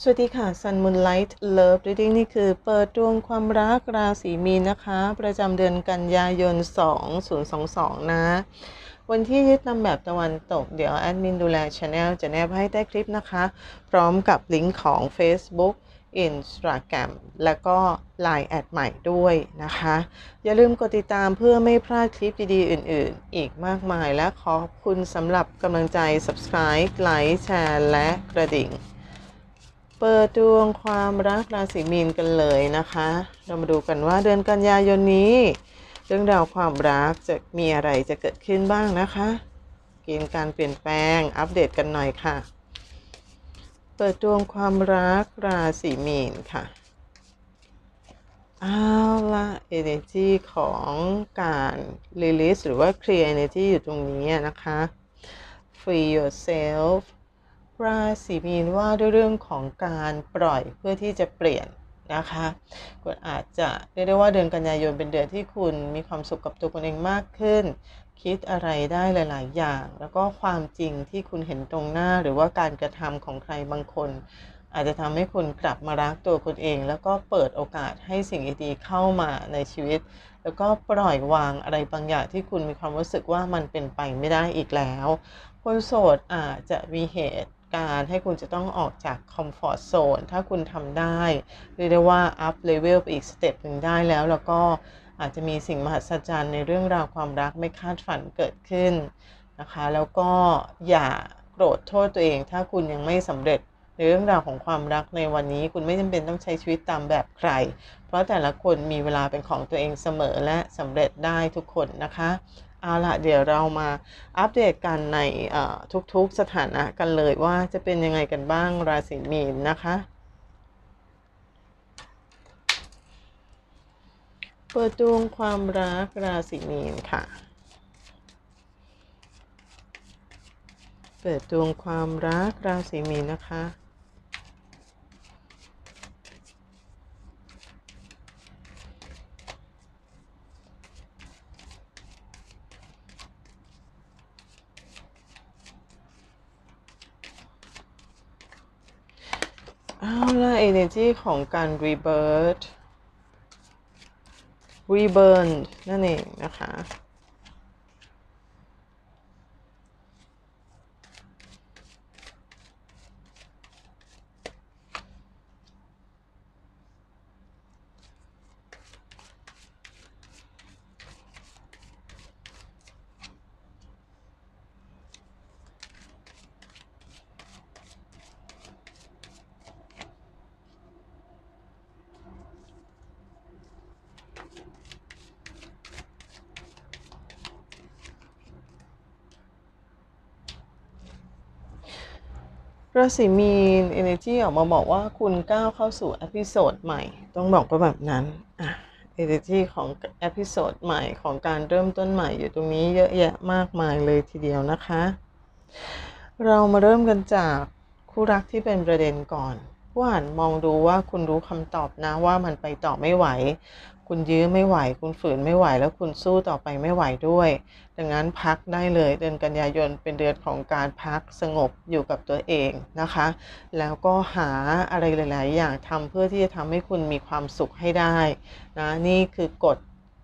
สวัสดีค่ะ Sun Moonlight Love Reading นี่คือเปิดดวงความรักราศีมีนนะคะ ประจำเดือนกันยายน 2022 นะ วันที่ยึดนำแบบตะวันตก เดี๋ยวแอดมินดูแลช anel จะแนบให้ใต้คลิปนะคะ พร้อมกับลิงก์ของ Facebook Instagram และก็ Line แอดใหม่ด้วยนะคะ อย่าลืมกดติดตามเพื่อไม่พลาดคลิปดีๆ อื่นๆ อีกมากมายและขอบคุณสำหรับกำลังใจ Subscribe ไลค์แชร์และกระดิ่ง เปิดดวงความรักราศีมีนกันเลยนะคะ เรามาดูกันว่าเดือนกันยายนนี้ เรื่องราวความรักจะมีอะไรจะเกิดขึ้นบ้างนะคะเกณฑ์การเปลี่ยนแปลงอัปเดตกันหน่อยค่ะ เปิดดวงความรักราศีมีนค่ะเอาละ energy ของการ release หรือว่า clear energy อยู่ตรงนี้นะคะ free yourself ราศีมีนว่าด้วยเรื่องของการปล่อยเพื่อที่จะเปลี่ยนนะคะคุณอาจจะเรียกได้ว่าเดือนกันยายนเป็นเดือนที่คุณมีความสุขกับตัวคุณเองมากขึ้น คิดอะไรได้หลาย ๆ อย่าง แล้วก็ความจริงที่คุณเห็นตรงหน้าหรือว่าการกระทำของใครบางคน อาจจะทำให้คุณกลับมารักตัวคุณเอง แล้วก็เปิดโอกาสให้สิ่งดีๆเข้ามาในชีวิต แล้วก็ปล่อยวางอะไรบางอย่างที่คุณมีความรู้สึกว่ามันเป็นไปไม่ได้อีกแล้วคนโสดอาจจะมีเหตุ การให้คุณจะต้องออกจากคอมฟอร์ z โซนถ้าคุณทำได้ เรียกได้ว่าอัพเลเวลไปอีกสเต็ปหนึ่งได้แล้ว แล้วก็อาจจะมีสิ่งมหัศจรรย์ในเรื่องราวความรักไม่คาดฝันเกิดขึ้นนะคะ แล้วก็อย่าโกรธโทษตัวเอง ถ้าคุณยังไม่สำเร็จในเรื่องราวของความรักในวันนี้ คุณไม่จำเป็นต้องใช้ชีวิตตามแบบใคร เพราะแต่ละคนมีเวลาเป็นของตัวเองเสมอและสำเร็จได้ทุกคนนะคะ เอาละเดี๋ยวเรามาอัปเดตกันในทุกๆสถานะกันเลยว่าจะเป็นยังไงกันบ้างราศีมีนนะคะ เปิดดวงความรักราศีมีนค่ะ เปิดดวงความรักราศีมีนนะคะ เอาละ energy ของการ rebirth reburn นั่นเองนะคะ ราศีมีน energy ออกมาบอกว่าคุณก้าวเข้าสู่อพิโซดใหม่ ต้องบอกว่าแบบนั้นอะ energy ของอพิโซดใหม่ของการเริ่มต้นใหม่อยู่ตรงนี้เยอะแยะมากมายเลยทีเดียวนะคะ เรามาเริ่มกันจากคู่รักที่เป็นประเด็นก่อนผู้อ่านมองดูว่าคุณรู้คำตอบนะว่ามันไปต่อไม่ไหว คุณยื้อไม่ไหว คุณฝืนไม่ไหว แล้วคุณสู้ต่อไปไม่ไหวด้วย ดังนั้นพักได้เลยเดือนกันยายนเป็นเดือนของการพักสงบอยู่กับตัวเองนะคะ แล้วก็หาอะไรหลาย ๆ อย่างทำเพื่อที่จะทำให้คุณมีความสุขให้ได้นะนี่คือกฎ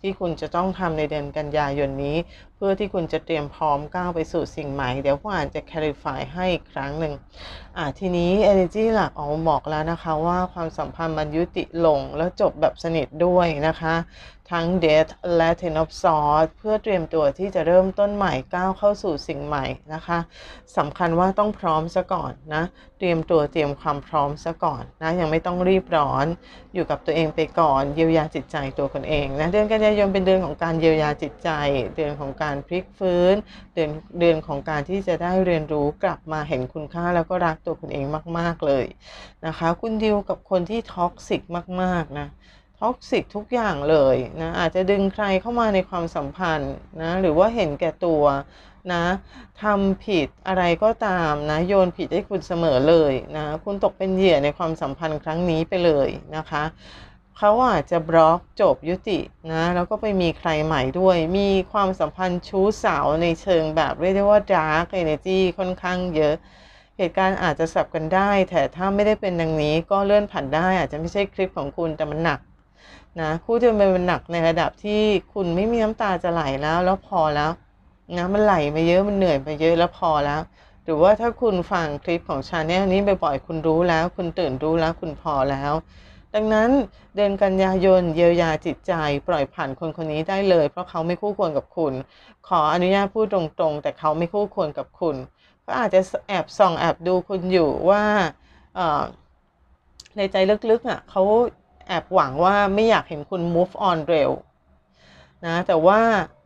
ที่คุณจะต้องทำในเดือนกันยายนนี้ เพื่อที่คุณจะเตรียมพร้อมก้าวไปสู่สิ่งใหม่ เดี๋ยวผู้อ่านจะ clarify ให้อีกครั้งหนึ่งอ่าทีนี้ energy หลักออกมาบอกแล้วนะคะว่าความสัมพันธ์มันยุติลงแล้วจบแบบสนิทด้วยนะคะ ทั้ง Death และ Ten of Swords เพื่อเตรียมตัวที่จะเริ่มต้นใหม่ก้าวเข้าสู่สิ่งใหม่นะคะสำคัญว่าต้องพร้อมซะก่อนนะ เตรียมตัวเตรียมความพร้อมซะก่อนนะยังไม่ต้องรีบร้อน อยู่กับตัวเองไปก่อนเยียวยาจิตใจตัวคนเองนะเดือนกันยายนเป็นเดือนของการเยียวยาจิตใจ เดือนของการพลิกฟื้น เดือนเดือนของการที่จะได้เรียนรู้กลับมาเห็นคุณค่าแล้วก็รักตัวคุณเองมาก ๆเลยนะคะ คุณดิวกับคนที่ท็อกซิกมากๆนะ ท็อกซิกทุกอย่างเลยนะอาจจะดึงใครเข้ามาในความสัมพันธ์นะหรือว่าเห็นแก่ตัวนะทำผิดอะไรก็ตามนะโยนผิดให้คุณเสมอเลยนะคุณตกเป็นเหยื่อในความสัมพันธ์ครั้งนี้ไปเลยนะคะเขาอาจจะบล็อกจบยุตินะแล้วก็ไปมีใครใหม่ด้วย มีความสัมพันธ์ชู้สาวในเชิงแบบเรียกได้ว่าดาร์กเอเนจีค่อนข้างเยอะ เหตุการณ์อาจจะสับกันได้ แต่ถ้าไม่ได้เป็นดังนี้ก็เลื่อนผ่านได้ อาจจะไม่ใช่คลิปของคุณแต่มันหนัก นะคู่ที่มันหนักในระดับที่คุณไม่มีน้ำตาจะไหลแล้ว แล้วพอแล้วนะมันไหลมาเยอะมันเหนื่อยมาเยอะแล้วพอแล้ว หรือว่าถ้าคุณฟังคลิปของชาแนลนี้บ่อยๆคุณรู้แล้ว คุณตื่นรู้แล้วคุณพอแล้ว ดังนั้นเดือนกันยายนเยียวยาจิตใจ ปล่อยผ่านคนคนนี้ได้เลย เพราะเขาไม่คู่ควรกับคุณ ขออนุญาตพูดตรงๆ แต่เขาไม่คู่ควรกับคุณก็อาจจะแอบส่องแอบดูคุณอยู่ว่าในใจลึกๆอะเขา แอบหวังว่าไม่อยากเห็นคุณ move on เร็วนะแต่ว่า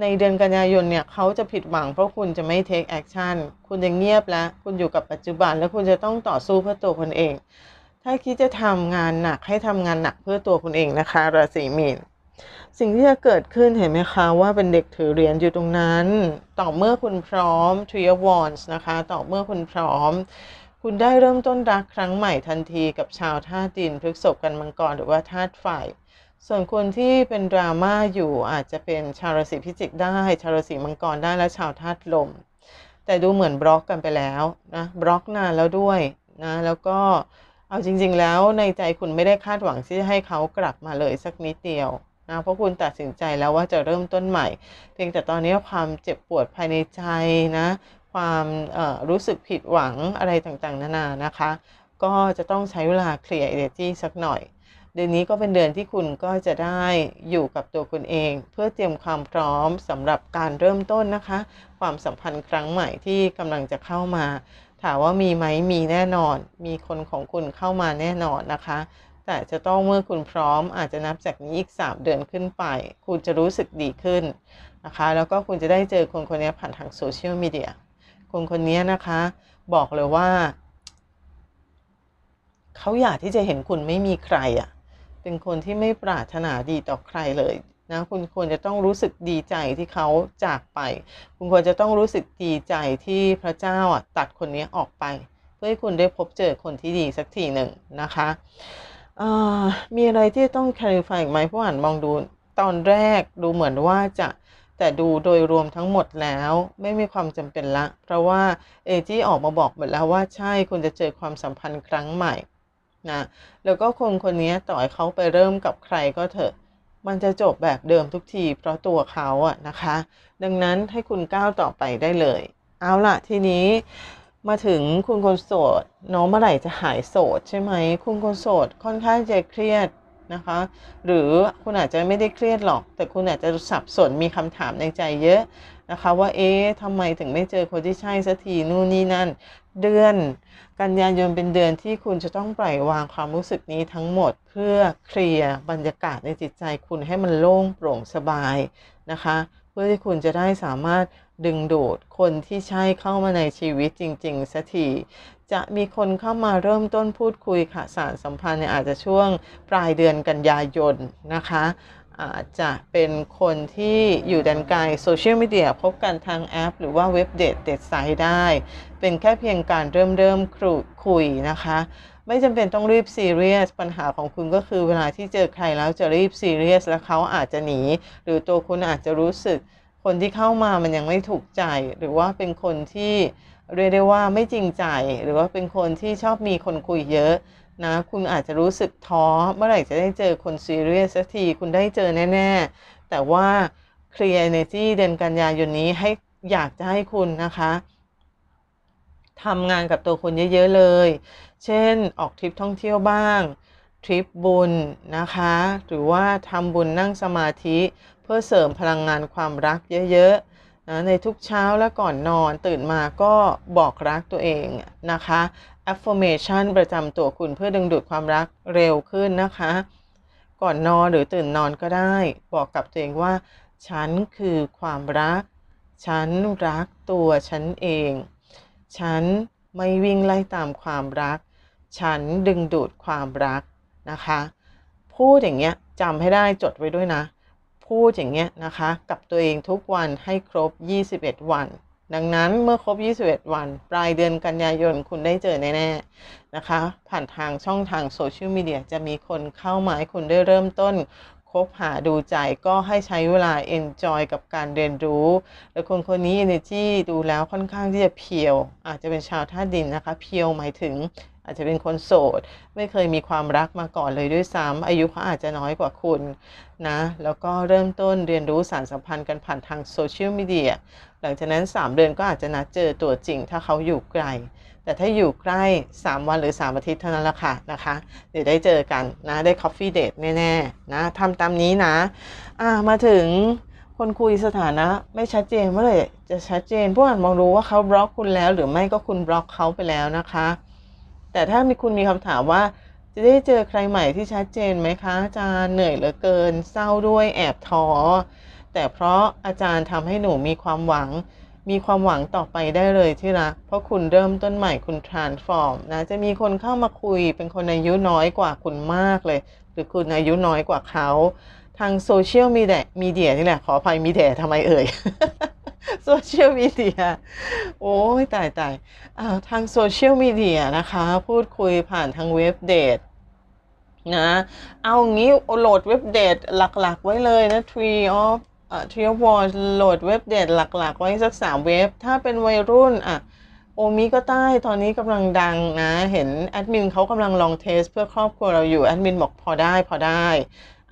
ในเดือนกันยายนเนี่ยเขาจะผิดหวังเพราะคุณจะไม่ take action คุณจะเงียบแล้วคุณอยู่กับปัจจุบันแล้วคุณจะต้องต่อสู้เพื่อตัวคุณเอง ถ้าคิดจะทำงานหนักให้ทำงานหนักเพื่อตัวคุณเองนะคะราศีมีนสิ่งที่จะเกิดขึ้นเห็นไหมคะว่าเป็นเด็กถือเหรียญอยู่ตรงนั้น ต่อเมื่อคุณพร้อม Tree of Wands นะคะ ต่อเมื่อคุณพร้อม คุณได้เริ่มต้นรักครั้งใหม่ทันทีกับชาวธาตุดินพฤกษบกันมังกรหรือว่าธาตุไฟส่วนคนที่เป็นดราม่าอยู่อาจจะเป็นชาวราศีพิจิกได้ ชาวราศีมังกรได้และชาวธาตุลม แต่ดูเหมือนบล็อกกันไปแล้วนะบล็อกนานแล้วด้วยนะแล้วก็เอาจริง ๆ แล้วในใจคุณไม่ได้คาดหวังที่จะให้เขากลับมาเลยสักนิดเดียวนะเพราะคุณตัดสินใจแล้วว่าจะเริ่มต้นใหม่ เพียงแต่ตอนนี้ความเจ็บปวดภายในใจนะ ความรู้สึกผิดหวังอะไรต่างๆ นานานะคะ ก็จะต้องใช้เวลาเคลียร์เอเนจีสักหน่อย เดือนนี้ก็เป็นเดือนที่คุณก็จะได้อยู่กับตัวคุณเอง เพื่อเตรียมความพร้อมสำหรับการเริ่มต้นนะคะ ความสัมพันธ์ครั้งใหม่ที่กำลังจะเข้ามา ถามว่ามีไหมมีแน่นอน มีคนของคุณเข้ามาแน่นอนนะคะแต่จะต้องเมื่อคุณพร้อมอาจจะนับจากนี้อีก 3 เดือนขึ้นไป คุณจะรู้สึกดีขึ้นนะคะ แล้วก็คุณจะได้เจอคนคนนี้ผ่านทางโซเชียลมีเดีย คนคนนี้นะคะ บอกเลยว่า เขาอยากที่จะเห็นคุณไม่มีใครอะ่ะ เป็นคนที่ไม่ปรารถนาดีต่อใครเลยนะคุณควรจะต้องรู้สึกดีใจที่เขาจากไป คุณควรจะต้องรู้สึกดีใจที่พระเจ้าอะตัดคนนี้ออกไป เพื่อให้คุณได้พบเจอคนที่ดีสักทีหนึ่งนะคะมีอะไรที่ต้องคล a r i f y อีกไหมผู้อ่านมองดูตอนแรกดูเหมือนว่าจะ แต่ดูโดยรวมทั้งหมดแล้วไม่มีความจำเป็นละ เพราะว่าเอจี้ออกมาบอกหมดแล้วว่าใช่คุณจะเจอความสัมพันธ์ครั้งใหม่นะแล้วก็คนคนนี้ต่อให้เขาไปเริ่มกับใครก็เถอะ มันจะจบแบบเดิมทุกที เพราะตัวเขาอะนะคะ ดังนั้นให้คุณก้าวต่อไปได้เลย เอาล่ะทีนี้มาถึงคุณคนโสดน้องเมื่อไหร่จะหายโสดใช่ไหม คุณคนโสดค่อนข้างจะเครียด นะคะ หรือคุณอาจจะไม่ได้เครียดหรอก แต่คุณอาจจะสับสนมีคำถามในใจเยอะนะคะ ว่าเอ๊ะทำไมถึงไม่เจอคนที่ใช่สักทีนู่นนี่นั่น เดือน กันยายนเป็นเดือนที่คุณจะต้องปล่อยวางความรู้สึกนี้ทั้งหมดเพื่อเคลียร์บรรยากาศในจิตใจคุณให้มันโล่งโปร่งสบายนะคะ เพื่อที่คุณจะได้สามารถดึงดูดคนที่ใช่เข้ามาในชีวิตจริงๆสักที จะมีคนเข้ามาเริ่มต้นพูดคุยค่ะสารสัมพันธ์เนี่ยอาจจะช่วงปลายเดือนกันยายนนะคะอาจจะเป็นคนที่อยู่ดันไกลโซเชียลมีเดียพบกันทางแอป หรือว่าเว็บเดทเดทไซต์ได้ เป็นแค่เพียงการเริ่มเริ่มครุคุยนะคะ ไม่จำเป็นต้องรีบซีเรียส ปัญหาของคุณก็คือเวลาที่เจอใครแล้วจะรีบซีเรียส แล้วเขาอาจจะหนี หรือตัวคุณอาจจะรู้สึกคนที่เข้ามามันยังไม่ถูกใจ หรือว่าเป็นคนที่ เรียกได้ว่าไม่จริงใจ หรือว่าเป็นคนที่ชอบมีคนคุยเยอะนะคุณอาจจะรู้สึกท้อเมื่อไหร่จะได้เจอคนซีเรียสสักทีคุณได้เจอแน่ ๆ แต่ว่าเคลียร์เนจีเดือนกันยายนนี้ให้อยากจะให้คุณนะคะทำงานกับตัวคุณเยอะๆเลย เช่นออกทริปท่องเที่ยวบ้าง ทริปบุญนะคะ หรือว่าทำบุญนั่งสมาธิ เพื่อเสริมพลังงานความรักเยอะๆ นะในทุกเช้าและก่อนนอนตื่นมาก็บอกรักตัวเองนะคะ affirmation ประจำตัวคุณเพื่อดึงดูดความรักเร็วขึ้นนะคะ ก่อนนอนหรือตื่นนอนก็ได้ บอกกับตัวเองว่า ฉันคือความรัก ฉันรักตัวฉันเอง ฉันไม่วิ่งไล่ตามความรัก ฉันดึงดูดความรักนะคะ พูดอย่างเงี้ยจำให้ได้จดไว้ด้วยนะ พูดอย่างเงี้ยนะคะ กับตัวเองทุกวันให้ครบ 21 วัน ดังนั้นเมื่อครบ 21 วัน ปลายเดือนกันยายนคุณได้เจอแน่ๆนะคะ ผ่านทางช่องทางโซเชียลมีเดียจะมีคนเข้ามาให้คุณได้เริ่มต้นคบหาดูใจก็ให้ใช้เวลา enjoy กับการเรียนรู้ แล้วคนคนนี้ energy ดูแล้วค่อนข้างที่จะเพียว อาจจะเป็นชาวธาตุดินนะคะ เพียวหมายถึงอาจจะเป็นคนโสด ไม่เคยมีความรักมาก่อนเลยด้วยซ้ำอายุเขาอาจจะน้อยกว่าคุณนะ แล้วก็เริ่มต้นเรียนรู้สารสัมพันธ์กันผ่านทางโซเชียลมีเดียหลังจากนั้น 3 เดือนก็อาจจะนัดเจอตัวจริงถ้าเขาอยู่ไกล แต่ถ้าอยู่ใกล้ 3 วันหรือ 3 อาทิตย์เท่านั้นละค่ะนะคะ เดี๋ยวได้เจอกันนะได้ Coffee Date แน่ๆนะทำตามนี้นะอ่ามาถึงคนคุยสถานะไม่ชัดเจนเมื่อไหร่จะชัดเจนพวกอ่านมองรู้ว่าเขาบล็อกคุณแล้ว หรือไม่ก็คุณบล็อกเขาไปแล้วนะคะ แต่ถ้ามีคุณมีคำถามว่าจะได้เจอใครใหม่ที่ชัดเจนไหมคะ อาจารย์เหนื่อยเหลือเกิน เศร้าด้วยแอบท้อแต่เพราะอาจารย์ทำให้หนูมีความหวัง มีความหวังต่อไปได้เลยที่รัก เพราะคุณเริ่มต้นใหม่คุณ transform นะ จะมีคนเข้ามาคุย เป็นคนอายุน้อยกว่าคุณมากเลย หรือคุณอายุน้อยกว่าเขา ทางโซเชียลมีเดียมีเดียนี่แหละขออภัยมีเดียทำไมเอ่ยโซเชียลมีเดีย โอ้ยตายตายอ่าทางโซเชียลมีเดียนะคะ พูดคุยผ่านทางเว็บเดทนะ เอางี้โหลดเว็บเดทหลักๆ ไว้เลยนะ Tree of อ่า Tree of War โหลดเว็บเดทหลัก ๆ ไว้สักสามเว็บ ถ้าเป็นวัยรุ่นอะโอมิก็ใต้ตอนนี้กำลังดังนะ เห็นแอดมินเขากำลังลองเทสเพื่อครอบครัวเราอยู่ แอดมินบอกพอได้พอได้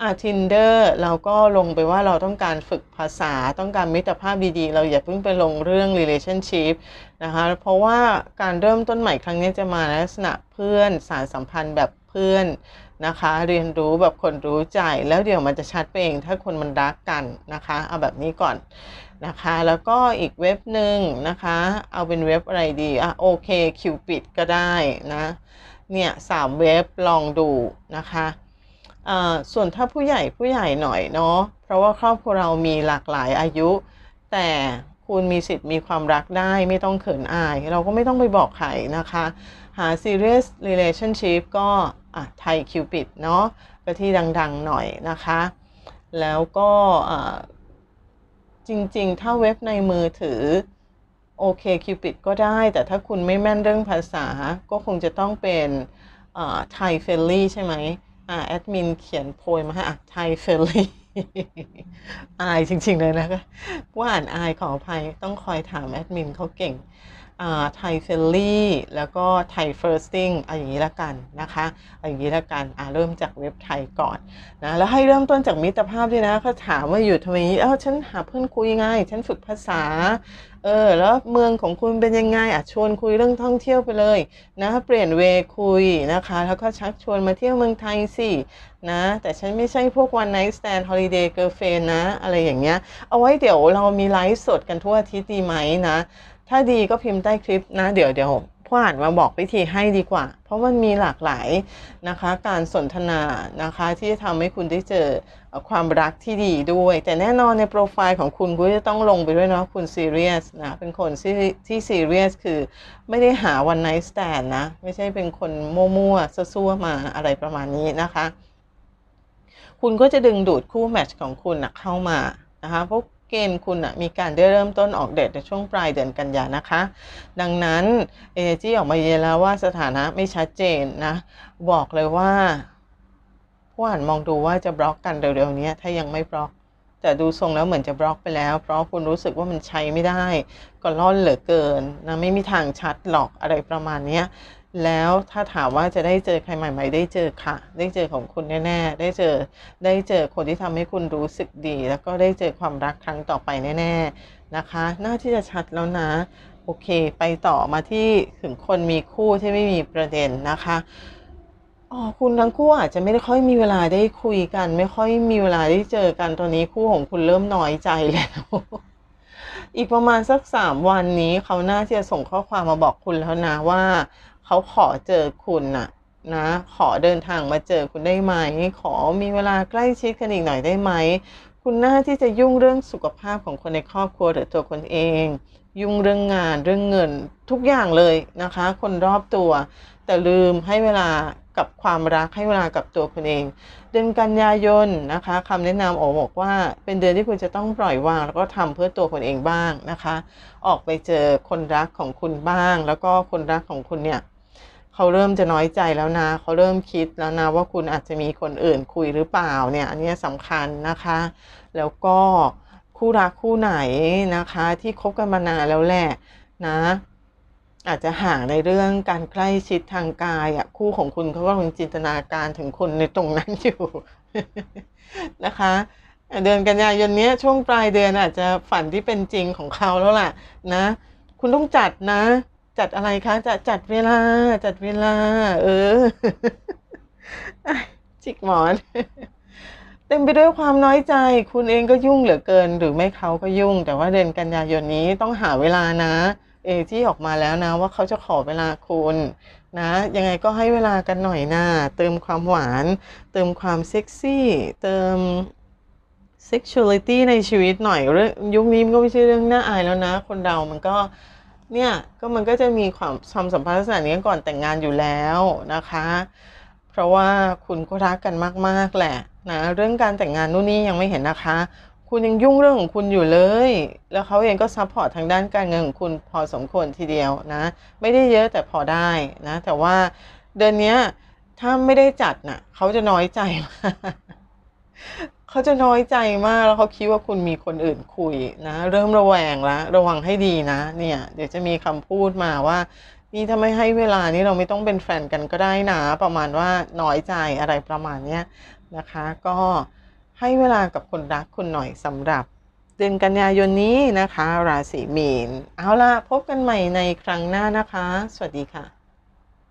อะ Tinder เราก็ลงไปว่าเราต้องการฝึกภาษาต้องการมิตรภาพดีๆ เราอย่าเพิ่งไปลงเรื่อง relationship นะคะ เพราะว่าการเริ่มต้นใหม่ครั้งนี้จะมาในลักษณะเพื่อนสารสัมพันธ์แบบเพื่อน นะคะ เรียนรู้แบบคนรู้ใจแล้วเดี๋ยวมันจะชัดไปเองถ้าคนมันรักกันนะคะเอาแบบนี้ก่อนนะคะ แล้วก็อีกเว็บหนึ่งนะคะ เอาเป็นเว็บอะไรดีอะโอเคคิวปิดก็ได้นะเนี่ยสามเว็บลองดูนะคะส่วนถ้าผู้ใหญ่ผู้ใหญ่หน่อยเนาะเพราะว่าครอบครัวเรามีหลากหลายอายุ แต่คุณมีสิทธิ์มีความรักได้ไม่ต้องเขินอาย เราก็ไม่ต้องไปบอกใครนะคะ หา serious relationship ก็อะไทยคิวปิดเนาะก็ที่ดังๆหน่อยนะคะ แล้วก็จริงๆ ถ้าเว็บในมือถือโอเคคิวปิดก็ได้ แต่ถ้าคุณไม่แม่นเรื่องภาษา ก็คงจะต้องเป็นไทยเฟลลี่ใช่ไหมอ่าแอดมินเขียนโพยมาให้อะไทยเฟลลี่อายจริงๆเลยนะคะว่าอ่านอายขออภัยต้องคอยถามแอดมินเขาเก่ง ไทยเฟลลี่แล้วก็ไทยเฟิร์สติ้งเอาอย่างนี้ละกันนะคะเอาอย่างนี้ละกันอ่าเริ่มจากเว็บไทยก่อนนะแล้วให้เริ่มต้นจากมิตรภาพด้วยนะเขาถามว่าอยู่ทำไมเอ้าฉันหาเพื่อนคุยไงฉันฝึกภาษาเออแล้วเมืองของคุณเป็นยังไงอะชวนคุยเรื่องท่องเที่ยวไปเลยนะเปลี่ยนเวคุยนะคะ แล้วก็ชักชวนมาเที่ยวเมืองไทยสินะแต่ฉันไม่ใช่พวกวันไนท์สแตนฮอลิเดย์เกิร์ลเฟนนะ อะไรอย่างเงี้ย เอาไว้เดี๋ยวเรามีไลฟ์สดกันทั่วอาทิตย์ดีไหมนะ ถ้าดีก็พิมพ์ใต้คลิปนะ เดี๋ยวเดี๋ยวผู้อ่านมาบอกวิธีให้ดีกว่า เพราะมันมีหลากหลายนะคะ การสนทนานะคะที่จะทำให้คุณได้เจอความรักที่ดีด้วย แต่แน่นอนในโปรไฟล์ของคุณก็จะต้องลงไปด้วยเนาะคุณซีเรียสนะ เป็นคนที่ที่ซีเรียสคือไม่ได้หาวันไนท์สแตนนะ ไม่ใช่เป็นคนมั่วๆซั่วๆมาอะไรประมาณนี้นะคะ คุณก็จะดึงดูดคู่แมทช์ของคุณนะเข้ามานะคะเพราะเก ณฑ์คุณมีการได้เริ่มต้นออกเดทในช่วงปลายเดือนกันยานะคะ ดังนั้น Energy ออกมาเยนแล้วว่าสถานะไม่ชัดเจนนะ บอกเลยว่าผู้อ่านมองดูว่าจะบล็อกกันเร็วๆนี้ถ้ายังไม่บล็อกแต่ดูทรงแล้วเหมือนจะบล็อกไปแล้ว เพราะคุณรู้สึกว่ามันใช้ไม่ได้ ก็ล่อนเหลือเกินนะไม่มีทางชัดหรอกอะไรประมาณนี้ แล้วถ้าถามว่าจะได้เจอใครใหม่ๆได้เจอค่ะ ได้เจอของคุณแน่ๆ ได้เจอได้เจอคนที่ทำให้คุณรู้สึกดี แล้วก็ได้เจอความรักครั้งต่อไปแน่ ๆนะคะ น่าที่จะชัดแล้วนะโอเค ไปต่อมาที่ถึงคนมีคู่ที่ไม่มีประเด็นนะคะอ๋อคุณทั้งคู่อาจจะไม่ได้ค่อยมีเวลาได้คุยกัน ไม่ค่อยมีเวลาได้เจอกันตอนนี้คู่ของคุณเริ่มน้อยใจแล้วอีกประมาณสักสามวันนี้เขาน่าที่จะส่งข้อความมาบอกคุณแล้วนะว่า เขาขอเจอคุณน่ะนะ ขอเดินทางมาเจอคุณได้ไหม ขอมีเวลาใกล้ชิดกันอีกหน่อยได้ไหม คุณน่าที่จะยุ่งเรื่องสุขภาพของคนในครอบครัวหรือตัวคนเอง ยุ่งเรื่องงานเรื่องเงินทุกอย่างเลยนะคะ คนรอบตัว แต่ลืมให้เวลากับความรักให้เวลากับตัวคุณเอง เดือนกันยายนนะคะคำแนะนำโอบอกว่า เป็นเดือนที่คุณจะต้องปล่อยวาง แล้วก็ทำเพื่อตัวคุณเองบ้างนะคะ ออกไปเจอคนรักของคุณบ้าง แล้วก็คนรักของคุณเนี่ย เขาเริ่มจะน้อยใจแล้วนะ เขาเริ่มคิดแล้วนะว่าคุณอาจจะมีคนอื่นคุยหรือเปล่าเนี่ยอันนี้สำคัญนะคะ แล้วก็คู่รักคู่ไหนนะคะ ที่คบกันมานานแล้วแหละนะ อาจจะห่างในเรื่องการใกล้ชิดทางกายอะคู่ของคุณเขาก็คงจินตนาการถึงคุณในตรงนั้นอยู่นะคะเดือนกันยายนนี้ช่วงปลายเดือนอาจจะฝันที่เป็นจริงของเขาแล้วล่ะนะ คุณต้องจัดนะ จัดอะไรคะ จะจัดเวลา จัดเวลา เออ จิกหมอน เต็มไปด้วยความน้อยใจ คุณเองก็ยุ่งเหลือเกิน หรือไม่เขาก็ยุ่ง แต่ว่าเดือนกันยายนนี้ต้องหาเวลานะ เอที่ออกมาแล้วนะ ว่าเขาจะขอเวลาคุณนะ ยังไงก็ให้เวลากันหน่อยนะเติมความหวาน เติมความเซ็กซี่ เติม sexuality ในชีวิตหน่อยเรื่องยุคนี้มันก็ไม่ใช่เรื่องน่าอายแล้วนะ คนเรามันก็ เนี่ยก็มันก็จะมีความความสัมพันธ์ลักษณะนี้ก่อนแต่งงานอยู่แล้วนะคะ เพราะว่าคุณก็รักกันมากๆแหละนะเรื่องการแต่งงานนู่นนี่ยังไม่เห็นนะคะ คุณยังยุ่งเรื่องของคุณอยู่เลย แล้วเขาเองก็ซัพพอร์ตทางด้านการเงินของคุณพอสมควรทีเดียวนะ ไม่ได้เยอะแต่พอได้นะ แต่ว่าเดือนนี้ถ้าไม่ได้จัดน่ะเขาจะน้อยใจ เขาจะน้อยใจมากแล้วเขาคิดว่าคุณมีคนอื่นคุยนะ เริ่มระแวงแล้วระวังให้ดีนะ เนี่ย เดี๋ยวจะมีคำพูดมาว่า นี่ถ้าไม่ให้เวลานี้เราไม่ต้องเป็นแฟนกันก็ได้นะ ประมาณว่าน้อยใจอะไรประมาณเนี้ยนะคะ ก็ให้เวลากับคนรักคุณหน่อยสำหรับเดือนกันยายนนี้นะคะ ราศีมีน เอาล่ะ พบกันใหม่ในครั้งหน้านะคะ สวัสดีค่ะ